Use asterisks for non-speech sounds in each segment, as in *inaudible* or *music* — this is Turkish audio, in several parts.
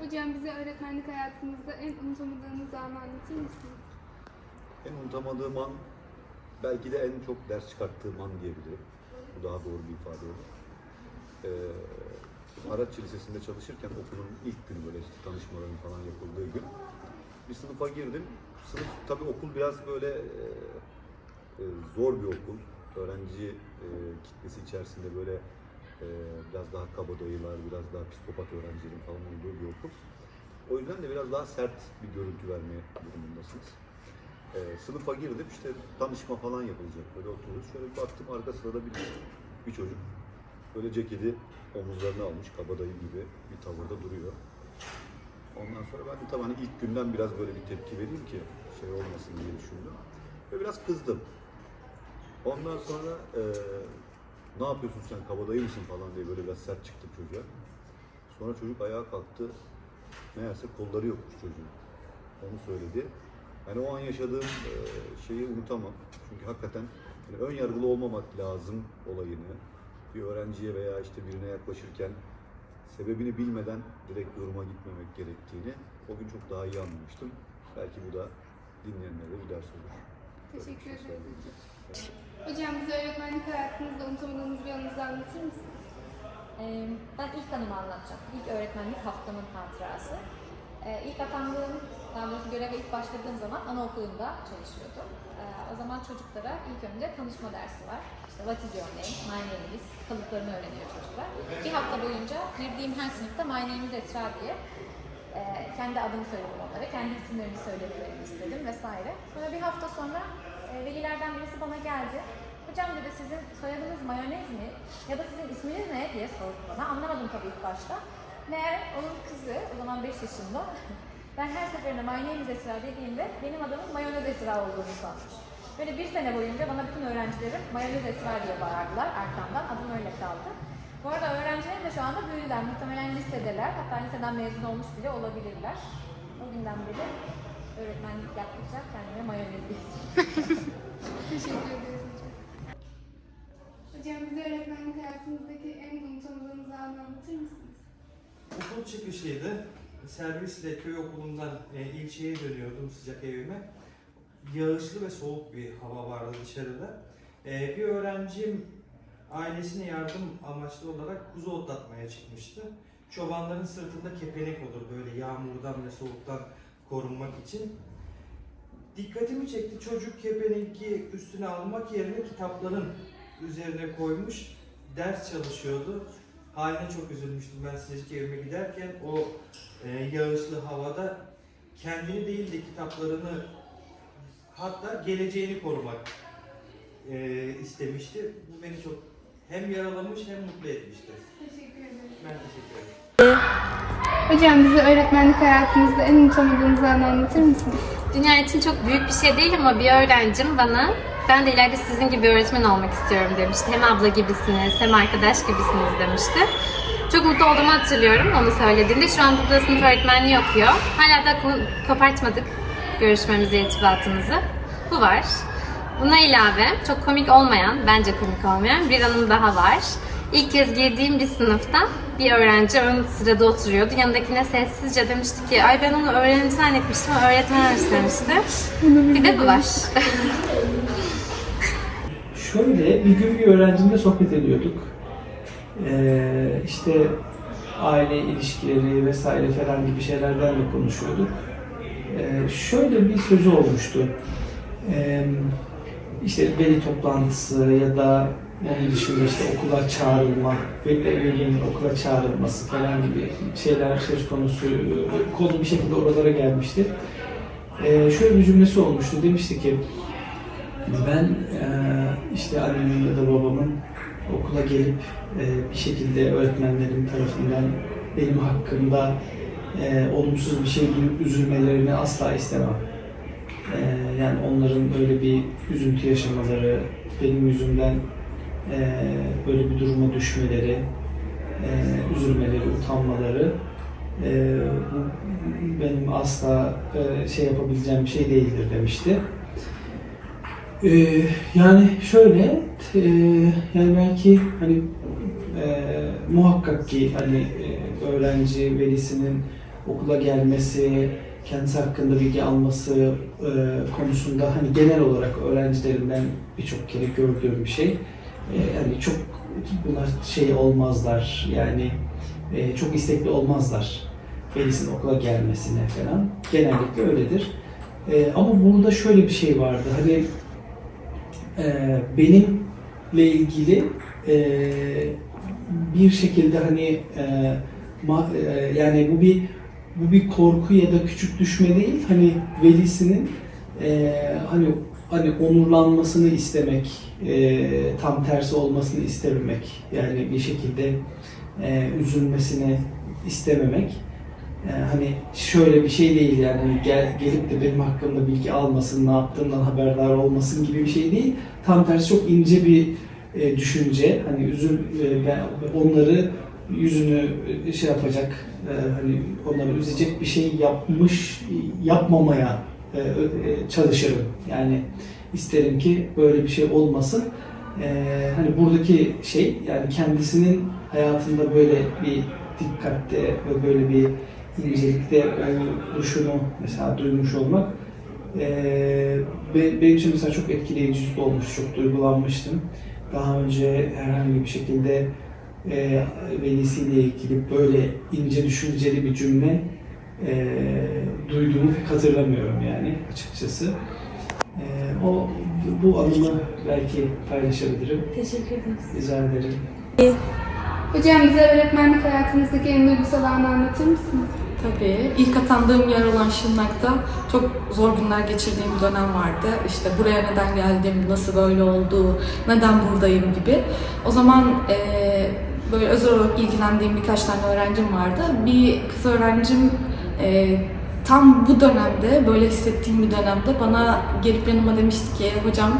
Hocam bize öğretmenlik hayatınızda en unutamadığınız anı anlatır mısınız? En unutamadığım an belki de en çok ders çıkarttığım an diyebilirim. Bu daha doğru bir ifade olur. Ee, Araççı Lisesi'nde çalışırken okulun ilk günü böyle işte tanışmaların falan yapıldığı gün bir sınıfa girdim. Sınıf tabii okul biraz böyle e, e, zor bir okul. Öğrenci e, kitlesi içerisinde böyle e, biraz daha kabadayılar, biraz daha psikopat öğrencilerin falan olduğu bir okul. O yüzden de biraz daha sert bir görüntü vermeye durumundasınız. Ee, sınıfa girdim işte tanışma falan yapılacak böyle oturuyoruz. Şöyle bir baktım arka sırada bir, bir çocuk böyle ceketi omuzlarına almış kabadayı gibi bir tavırda duruyor. Ondan sonra ben de tabii hani ilk günden biraz böyle bir tepki vereyim ki şey olmasın diye düşündüm. Ve biraz kızdım. Ondan sonra eee, ne yapıyorsun sen kabadayı mısın falan diye böyle biraz sert çıktım çocuğa. Sonra çocuk ayağa kalktı. Meğerse kolları yokmuş çocuğun. Onu söyledi. Yani o an yaşadığım eee, şeyi unutamam. Çünkü hakikaten yani ön yargılı olmamak lazım olayını. Bir öğrenciye veya işte birine yaklaşırken sebebini bilmeden direkt duruma gitmemek gerektiğini o gün çok daha iyi anlamıştım. Belki bu da dinleyenlere bir ders olur. Teşekkür hocam. Hocam bize öğretmenlik hayatınızda unutamadığınız bir anınızı anlatır mısınız? Ee, Ben ilk anımı anlatacağım. İlk öğretmenlik haftamın hatırası. Ee, İlk atandığım, daha doğrusu göreve ilk başladığım zaman anaokulunda çalışıyordum. Ee, O zaman çocuklara ilk önce tanışma dersi var. İşte what is your name, my name is, kalıplarını öğreniyor çocuklar. Bir hafta boyunca girdiğim her sınıfta my name is Esra diye e, kendi adımı söyledim onlara, kendi isimlerini söylemelerini istedim vesaire. Sonra bir hafta sonra e, velilerden birisi bana geldi. Hocam dedi sizin soyadınız mayonez mi? Ya da sizin isminiz ne diye sordu bana. Anlamadım tabii ilk başta. Meğer onun kızı, o zaman 5 yaşında, *laughs* ben her seferinde is Esra dediğimde benim adımın mayonez Esra olduğunu sanmış. Böyle bir sene boyunca bana bütün öğrencilerim mayonez Esra diye bağırdılar arkamdan. Adım öyle kaldı. Bu arada öğrencilerim de şu anda büyüdüler. Muhtemelen lisedeler. Hatta liseden mezun olmuş bile olabilirler. O günden beri öğretmenlik yaptıkça kendime mayonez. *laughs* Teşekkür ederiz hocam. Hocam bize öğretmenlik hayatınızdaki en unutamadığınız anı anlatır mısınız? Okul çıkışıydı. Servisle köy okulundan e, ilçeye dönüyordum sıcak evime. Yağışlı ve soğuk bir hava vardı dışarıda. E, bir öğrencim ailesine yardım amaçlı olarak kuzu otlatmaya çıkmıştı. Çobanların sırtında kepenek olur böyle yağmurdan ve soğuktan korunmak için. Dikkatimi çekti. Çocuk kepeneki üstüne almak yerine kitapların üzerine koymuş. Ders çalışıyordu. Haline çok üzülmüştüm ben sıcak evime giderken. O e, yağışlı havada kendini değil de kitaplarını hatta geleceğini korumak e, istemişti. Bu beni çok hem yaralamış hem mutlu etmişti. Teşekkür ederim. Ben teşekkür ederim. Hocam bize öğretmenlik hayatınızda en unutamadığınız anı anlatır mısınız? Dünya için çok büyük bir şey değil ama bir öğrencim bana ben de ileride sizin gibi öğretmen olmak istiyorum demişti. Hem abla gibisiniz hem arkadaş gibisiniz demişti. Çok mutlu olduğumu hatırlıyorum onu söylediğinde. Şu an burada sınıf öğretmenliği okuyor. Hala da ko- kopartmadık görüşmemizi, irtibatımızı. Bu var. Buna ilave çok komik olmayan, bence komik olmayan bir anım daha var. İlk kez girdiğim bir sınıfta bir öğrenci ön sırada oturuyordu. Yanındakine sessizce demişti ki ay ben onu öğrenci zannetmiştim, o öğretmenmiş demişti. Bir de bu var. *laughs* Şöyle bir gün bir öğrencimle sohbet ediyorduk. Ee, işte aile ilişkileri vesaire falan gibi şeylerden de konuşuyorduk. Ee, şöyle bir sözü olmuştu. Ee, işte veli toplantısı ya da onun dışında işte okula çağrılma, velilerin okula çağrılması falan gibi şeyler söz konusu, konu bir şekilde oralara gelmişti. Ee, şöyle bir cümlesi olmuştu. Demişti ki ben eee, işte annemin ya da babamın okula gelip eee, bir şekilde öğretmenlerim tarafından benim hakkımda eee, olumsuz bir şey üzülmelerini asla istemem. Eee, yani onların böyle bir üzüntü yaşamaları, benim yüzümden eee, böyle bir duruma düşmeleri, eee, üzülmeleri, utanmaları eee, bu benim asla eee, şey yapabileceğim bir şey değildir demişti. Ee, yani şöyle, e, yani belki hani e, muhakkak ki hani e, öğrenci velisinin okula gelmesi, kendisi hakkında bilgi alması e, konusunda hani genel olarak öğrencilerimden birçok kere gördüğüm bir şey. E, hani çok buna şey olmazlar yani e, çok istekli olmazlar velisinin okula gelmesine falan. Genellikle öyledir. E, ama burada şöyle bir şey vardı. Hani e, benimle ilgili e, bir şekilde hani e, ma- e, yani bu bir bu bir korku ya da küçük düşme değil. Hani velisinin e, hani hani onurlanmasını istemek, e, tam tersi olmasını istememek. Yani bir şekilde e, üzülmesini istememek. E, hani şöyle bir şey değil yani hani gel, gelip de benim hakkımda bilgi almasın, ne yaptığımdan haberdar olmasın gibi bir şey değil. Tam tersi çok ince bir e, düşünce. Hani üzül e, onları yüzünü e, şey yapacak, e, hani onları üzecek bir şey yapmış, yapmamaya e, çalışırım. Yani isterim ki böyle bir şey olmasın. Hani buradaki şey yani kendisinin hayatında böyle bir dikkatte ve böyle bir incelikte oluşunu mesela duymuş olmak be- benim için mesela çok etkileyici olmuş, çok duygulanmıştım. Daha önce herhangi bir şekilde e, velisiyle ilgili böyle ince düşünceli bir cümle e, duyduğumu pek hatırlamıyorum yani açıkçası. E, o bu anımı belki paylaşabilirim. Teşekkür ederiz. Rica ederim. Hocam bize öğretmenlik hayatınızdaki en duygusal anı anlatır mısınız? Tabii. İlk atandığım yer olan Şırnak'ta çok zor günler geçirdiğim bir dönem vardı. İşte buraya neden geldim, nasıl böyle oldu, neden buradayım gibi. O zaman eee, böyle özel olarak ilgilendiğim birkaç tane öğrencim vardı. Bir kız öğrencim eee, tam bu dönemde, böyle hissettiğim bir dönemde bana gelip yanıma demişti ki hocam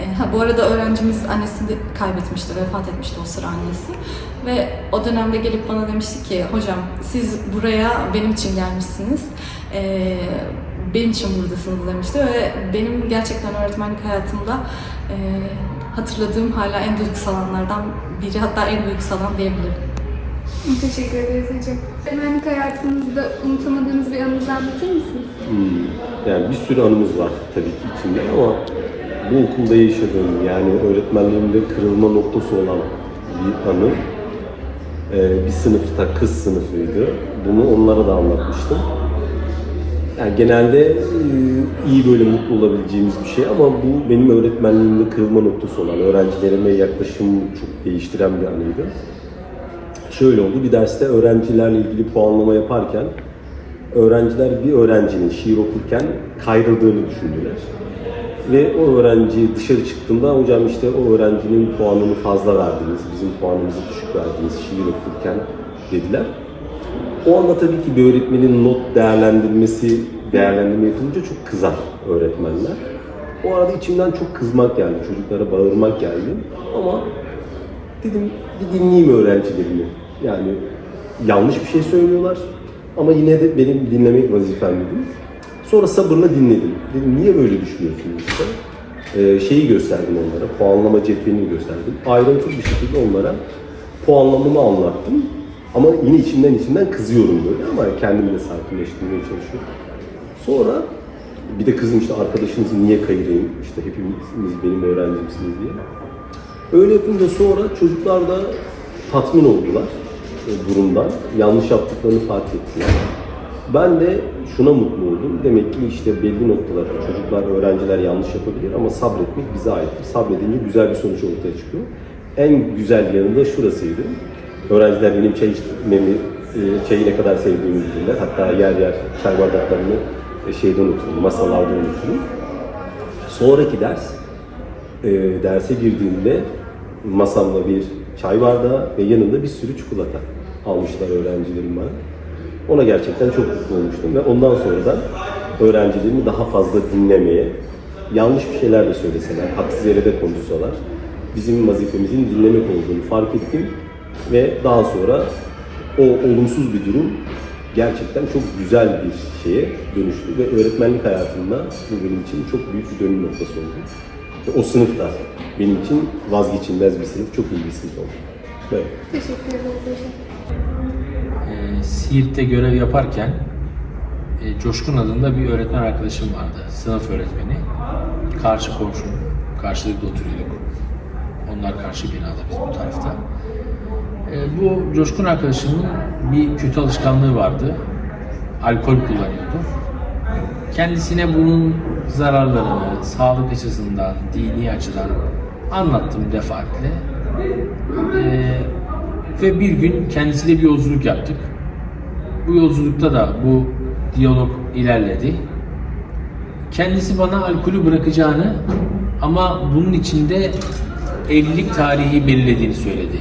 e, ha, bu arada öğrencimiz annesini de kaybetmişti, vefat etmişti o sıra annesi. Ve o dönemde gelip bana demişti ki hocam siz buraya benim için gelmişsiniz. Ee, benim için buradasınız demişti ve benim gerçekten öğretmenlik hayatımda e, hatırladığım hala en duygusal anlardan biri hatta en duygusal an diyebilirim. Teşekkür ederiz hocam. Öğretmenlik hayatınızda unutamadığınız bir anınızı anlatır mısınız? Hmm, Yani bir sürü anımız var tabii ki içinde ama bu okulda yaşadığım yani öğretmenliğimde kırılma noktası olan bir anı Ee, bir sınıfta kız sınıfıydı. Bunu onlara da anlatmıştım. Yani genelde e, iyi böyle mutlu olabileceğimiz bir şey ama bu benim öğretmenliğimde kırılma noktası olan, öğrencilerime yaklaşımımı çok değiştiren bir anıydı. Şöyle oldu, bir derste öğrencilerle ilgili puanlama yaparken öğrenciler bir öğrencinin şiir okurken kayrıldığını düşündüler. Ve o öğrenci dışarı çıktığında hocam işte o öğrencinin puanını fazla verdiniz, bizim puanımızı düşük verdiniz şiir okurken dediler. O anda tabii ki bir öğretmenin not değerlendirmesi, değerlendirme yapınca çok kızar öğretmenler. O arada içimden çok kızmak geldi, çocuklara bağırmak geldi. Ama dedim bir dinleyeyim öğrencilerimi. Yani yanlış bir şey söylüyorlar ama yine de benim dinlemek vazifem dedim. Sonra sabırla dinledim. Dedim niye böyle düşünüyorsunuz işte? Ee, şeyi gösterdim onlara, puanlama cetvelini gösterdim. Ayrıntılı bir şekilde onlara puanlamamı anlattım. Ama yine içimden içimden kızıyorum böyle ama kendimi de sakinleştirmeye çalışıyorum. Sonra bir de kızım işte arkadaşınızı niye kayırayım, işte hepimiz benim öğrencimsiniz diye. Öyle yapınca sonra çocuklar da tatmin oldular e, durumdan. Yanlış yaptıklarını fark ettiler. Ben de şuna mutlu oldum. Demek ki işte belli noktalarda çocuklar, öğrenciler yanlış yapabilir ama sabretmek bize aittir. Sabredince güzel bir sonuç ortaya çıkıyor. En güzel yanı da şurasıydı. Öğrenciler benim çay içmemi, e, çayı ne kadar sevdiğimi bilirler. Hatta yer yer çay bardaklarını şeyde unuturum, masalarda unuturum. Sonraki ders, e, derse girdiğimde masamda bir çay bardağı ve yanında bir sürü çikolata almışlar öğrencilerim bana. Ona gerçekten çok mutlu olmuştum ve ondan sonra da öğrencilerimi daha fazla dinlemeye, yanlış bir şeyler de söyleseler, haksız yere de konuşsalar, bizim vazifemizin dinlemek olduğunu fark ettim ve daha sonra o olumsuz bir durum gerçekten çok güzel bir şeye dönüştü ve öğretmenlik hayatımda bu benim için çok büyük bir dönüm noktası oldu. Ve o sınıf da benim için vazgeçilmez bir sınıf, çok iyi bir sınıf oldu. Evet. Teşekkür ederiz hocam. Ee, Siirt'te görev yaparken e, Coşkun adında bir öğretmen arkadaşım vardı. Sınıf öğretmeni. Karşı komşum. Karşılıklı oturuyorduk. Onlar karşı binada biz bu tarafta. E, bu Coşkun arkadaşımın bir kötü alışkanlığı vardı. Alkol kullanıyordu. Kendisine bunun zararlarını sağlık açısından, dini açıdan anlattım defaatle. Ee, ve bir gün kendisiyle bir yolculuk yaptık. Bu yolculukta da bu diyalog ilerledi. Kendisi bana alkolü bırakacağını ama bunun içinde evlilik tarihi belirlediğini söyledi.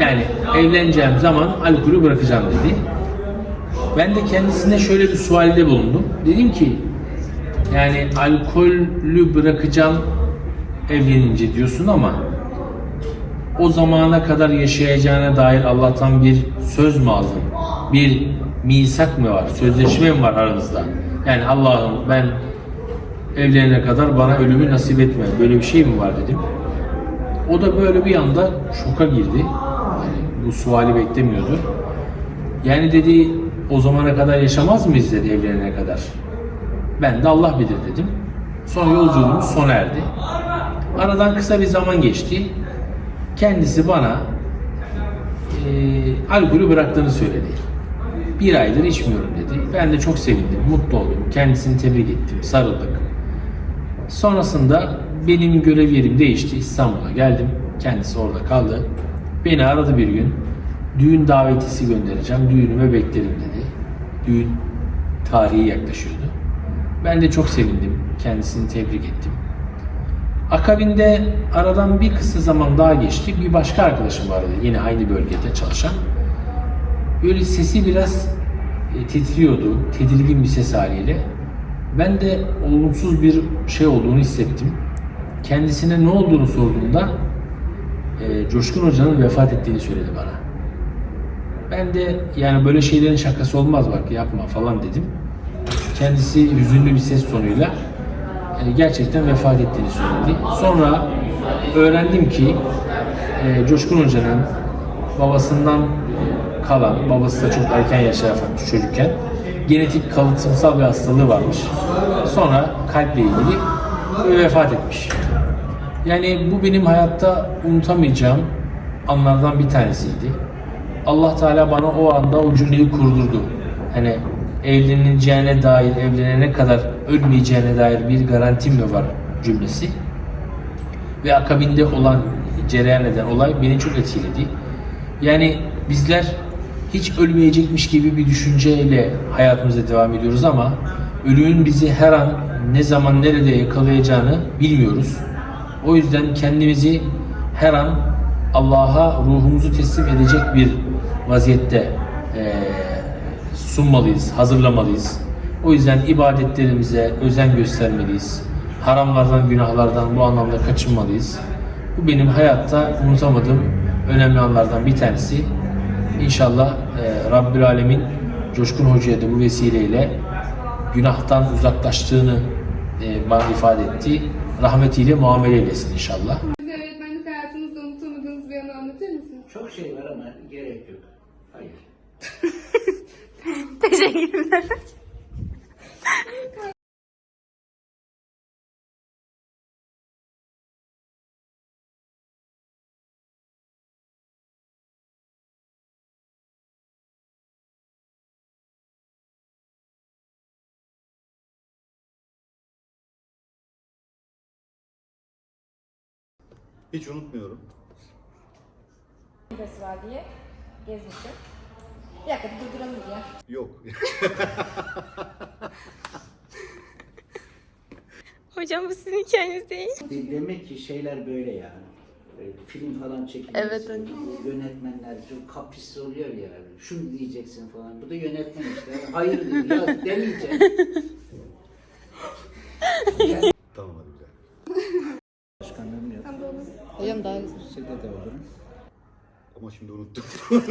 Yani evleneceğim zaman alkolü bırakacağım dedi. Ben de kendisine şöyle bir sualde bulundum. Dedim ki yani alkolü bırakacağım evlenince diyorsun ama o zamana kadar yaşayacağına dair Allah'tan bir söz mü aldın? Bir misak mı var? Sözleşme mi var aranızda? Yani Allah'ım ben evlenene kadar bana ölümü nasip etme. Böyle bir şey mi var dedim. O da böyle bir anda şoka girdi. Bu suali beklemiyordu. Yani dedi o zamana kadar yaşamaz mıyız dedi evlenene kadar. Ben de Allah bilir dedim. Sonra yolculuğumuz sona erdi. Aradan kısa bir zaman geçti. Kendisi bana eee alkolü bıraktığını söyledi. Bir aydır içmiyorum dedi. Ben de çok sevindim, mutlu oldum. Kendisini tebrik ettim, sarıldık. Sonrasında benim görev yerim değişti. İstanbul'a geldim. Kendisi orada kaldı. Beni aradı bir gün. Düğün davetisi göndereceğim. Düğünüme beklerim dedi. Düğün tarihi yaklaşıyordu. Ben de çok sevindim. Kendisini tebrik ettim. Akabinde aradan bir kısa zaman daha geçti. Bir başka arkadaşım vardı yine aynı bölgede çalışan. Böyle sesi biraz e, titriyordu. Tedirgin bir ses haliyle. Ben de olumsuz bir şey olduğunu hissettim. Kendisine ne olduğunu sorduğumda e, Coşkun Hoca'nın vefat ettiğini söyledi bana. Ben de yani böyle şeylerin şakası olmaz bak yapma falan dedim. Kendisi hüzünlü bir ses tonuyla e, gerçekten vefat ettiğini söyledi. Sonra öğrendim ki e, Coşkun Hoca'nın babasından kalan, babası da çok erken yaşa yapmış çocukken genetik kalıtımsal bir hastalığı varmış. Sonra kalple ilgili ve vefat etmiş. Yani bu benim hayatta unutamayacağım anlardan bir tanesiydi. Allah Teala bana o anda o cümleyi kurdurdu. Hani evleneceğine dair, evlenene kadar ölmeyeceğine dair bir garantim mi var cümlesi. Ve akabinde olan, cereyan eden olay beni çok etkiledi. Yani bizler hiç ölmeyecekmiş gibi bir düşünceyle hayatımıza devam ediyoruz ama ölümün bizi her an ne zaman nerede yakalayacağını bilmiyoruz. O yüzden kendimizi her an Allah'a ruhumuzu teslim edecek bir vaziyette eee, sunmalıyız, hazırlamalıyız. O yüzden ibadetlerimize özen göstermeliyiz. Haramlardan, günahlardan bu anlamda kaçınmalıyız. Bu benim hayatta unutamadığım önemli anlardan bir tanesi. İnşallah e, Rabbül Alemin Coşkun Hoca'ya da bu vesileyle günahtan uzaklaştığını e, ifade etti. Rahmetiyle muamele eylesin inşallah. Bize öğretmenlik hayatınızda unutamadığınız bir anı anlatır mısınız? Çok şey var ama gerek yok. Hayır. *laughs* Hiç unutmuyorum. Festival diye gezmiştim. Bir dakika bir durduralım bir ya. Yok. *laughs* Hocam bu sizin hikayeniz değil. De- Demek ki şeyler böyle yani. Böyle film falan çekilmesi, Evet, öyle. yönetmenler çok kapris oluyor ya. Şunu diyeceksin falan. Bu da yönetmen işte. Hayır diyor. Ya demeyeceksin. tamam *laughs* hadi güzel. Başkanlığım yok. Tam da olur. Sizde de olurum. Ama şimdi unuttum. *laughs*